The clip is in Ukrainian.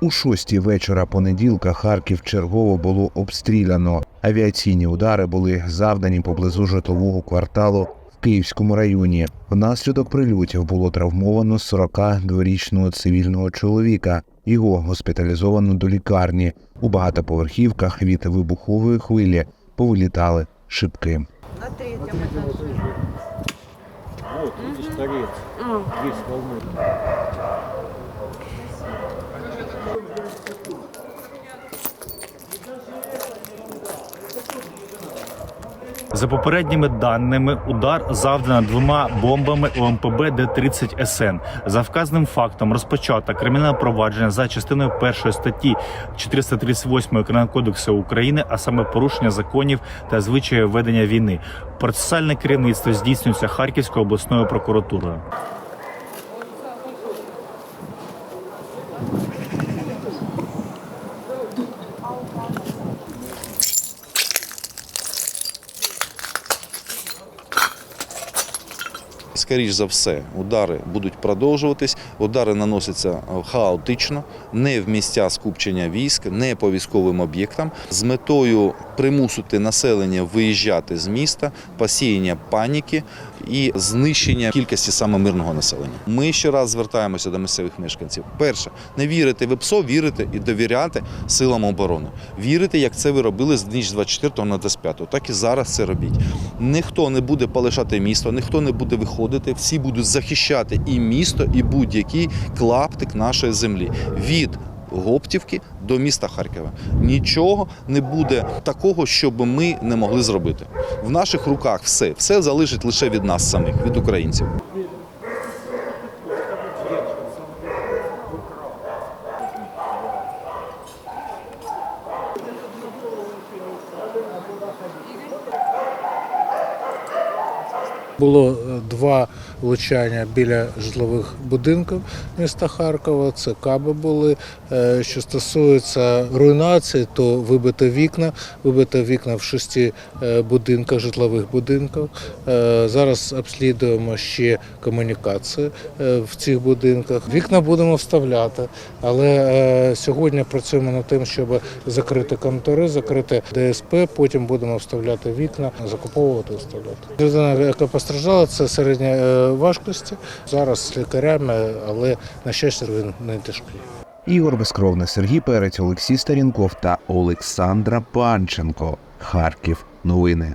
У шостій вечора понеділка Харків чергово було обстріляно. Авіаційні удари були завдані поблизу житлового кварталу в Київському районі. Внаслідок прильотів було травмовано 42-річного цивільного чоловіка. Його госпіталізовано до лікарні. У багатоповерхівках від вибухової хвилі повилітали шибки. На третьем этаже. Вот, видишь, торец. Здесь волны. За попередніми даними, удар завдано двома бомбами ОМПБ Д-30 СН. За вказаним фактом розпочато кримінальне провадження за частиною першої статті 438 Кримінального кодексу України, а саме порушення законів та звичаїв ведення війни. Процесуальне керівництво здійснюється Харківською обласною прокуратурою. Скоріш за все, удари будуть продовжуватись. Удари наносяться е, хаотично, не в місця скупчення військ, не по військовим об'єктам, з метою примусити населення виїжджати з міста, посіяння паніки і знищення кількості саме мирного населення. Ми ще раз звертаємося до місцевих мешканців. Перше, не вірити в ПСО, вірити і довіряти силам оборони. Вірити, як це ви робили з ніч 24 на 25. Так і зараз це робіть. Ніхто не буде полишати місто, ніхто не буде виходити. Всі будуть захищати і місто, і будь-який клаптик нашої землі від Гоптівки до міста Харкова. Нічого не буде такого, щоб ми не могли зробити. В наших руках все, все залежить лише від нас самих, від українців. Було е, два влучання біля житлових будинків міста Харкова. Це каби були. Е, Що стосується руйнації, то вибито вікна, вибито вікна в шести е, будинках, житлових будинках. Зараз обслідуємо ще комунікації е, в цих будинках. Вікна будемо вставляти, але сьогодні працюємо над тим, щоб закрити контори, закрити ДСП. Потім будемо вставляти вікна, закуповувати вставляти. Постраждала, це середня е, важкості. Зараз з лікарями, але на щастя він не тяжкий. Ігор Безкровний, Сергій Перець, Олексій Старінков та Олександра Панченко. Харків. Новини.